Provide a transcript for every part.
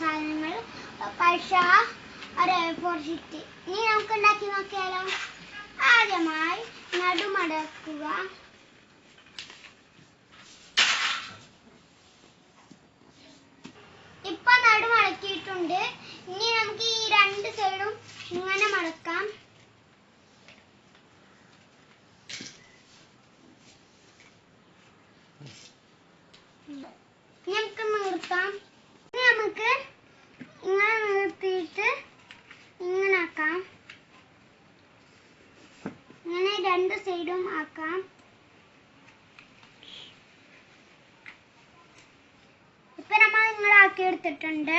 സാധനങ്ങൾ പൈസ ഒരു ഷീറ്റ് ഇനി നമുക്ക് ഉണ്ടാക്കി നോക്കിയാലോ? ആദ്യമായി നടുമടക്കുക. ഇപ്പൊ നടുമടക്കിയിട്ടുണ്ട്. ഇനി നമുക്ക് ഈ രണ്ട് സൈഡും ഇങ്ങനെ മടക്കാം. നമുക്ക് നിർത്താം. നമുക്ക് നിർത്തിയിട്ട് ഇങ്ങനെ ആക്കാം. ഇങ്ങനെ രണ്ട് സൈഡും ആക്കാം. ഇപ്പൊ നമ്മൾ ഇങ്ങനെ ആക്കി എടുത്തിട്ടുണ്ട്.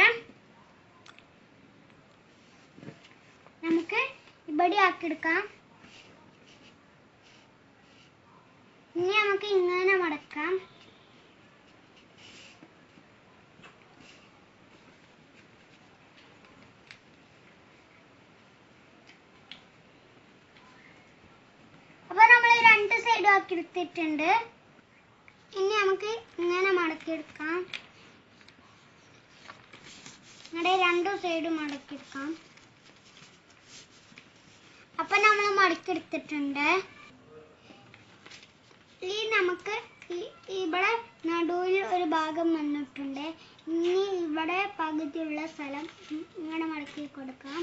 നമുക്ക് ഇവിടെ ആക്കി എടുക്കാം. ഇനി നമുക്ക് ഇങ്ങനെ മടക്കാം അപ്പൊ സൈഡും ആക്കി എടുത്തിട്ടുണ്ട്. ഇനി നമുക്ക് ഇങ്ങനെ മടക്കിയെടുക്കാം. നമ്മുടെ രണ്ടു സൈഡും മടക്കിയെടുക്കാം. അപ്പൊ നമ്മൾ മടക്കിയെടുത്തിട്ടുണ്ട്. ഈ നമുക്ക് ഇവിടെ നടുവിൽ ഒരു ഭാഗം വന്നിട്ടുണ്ട്. ഇനി ഇവിടെ പകുതിയുള്ള സ്ഥലം ഇങ്ങനെ മടക്കി കൊടുക്കാം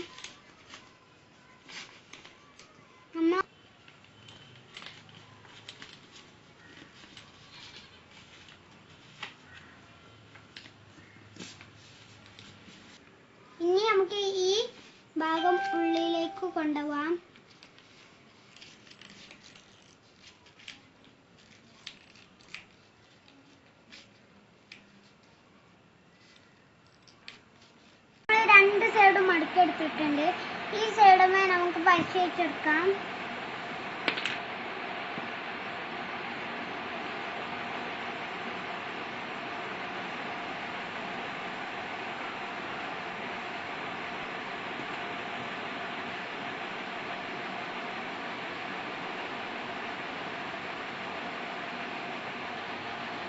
നമ്മ ഇനി നമുക്ക് ഈ ഭാഗം ഉള്ളിലേക്ക് കൊണ്ടുപോവാം. രണ്ട് സൈഡും മടക്കിയെടുത്തിട്ടുണ്ട് ഈ സൈഡുമേ നമുക്ക് പശ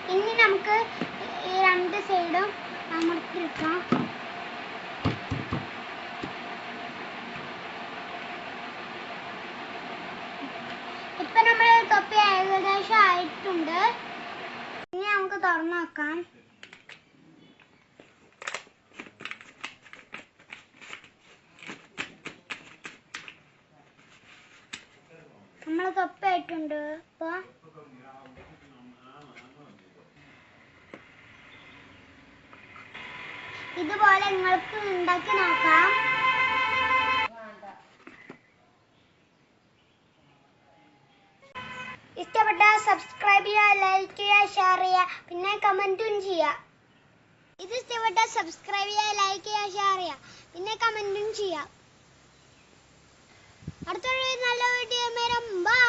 ഇനി നമുക്ക് ഈ രണ്ട് സൈഡും അമർത്തിയെടുക്കാം ഇപ്പൊ നമ്മൾ തൊപ്പി ഏകദേശം ആയിട്ടുണ്ട്. ഇനി നമുക്ക് തുറന്നു നോക്കാം. നമ്മൾ തൊപ്പി ആയിട്ടുണ്ട്. ഇപ്പൊ ഇതുപോലെ നിങ്ങൾക്ക് ഉണ്ടാക്കി നോക്കാം ഇഷ്ടപ്പെട്ട സബ്സ്ക്രൈബ് ചെയ്യുക ലൈക്ക് ചെയ്യുക ഷെയർ ചെയ്യുക പിന്നെ കമന്റും ചെയ്യുക. ഇത് ഇഷ്ടപ്പെട്ട സബ്സ്ക്രൈബ് ചെയ്യുക ലൈക്ക് ചെയ്യുക ഷെയർ ചെയ്യുക പിന്നെ കമന്റും ചെയ്യുക. അടുത്തൊരു നല്ല വീഡിയോ നേരം ബൈ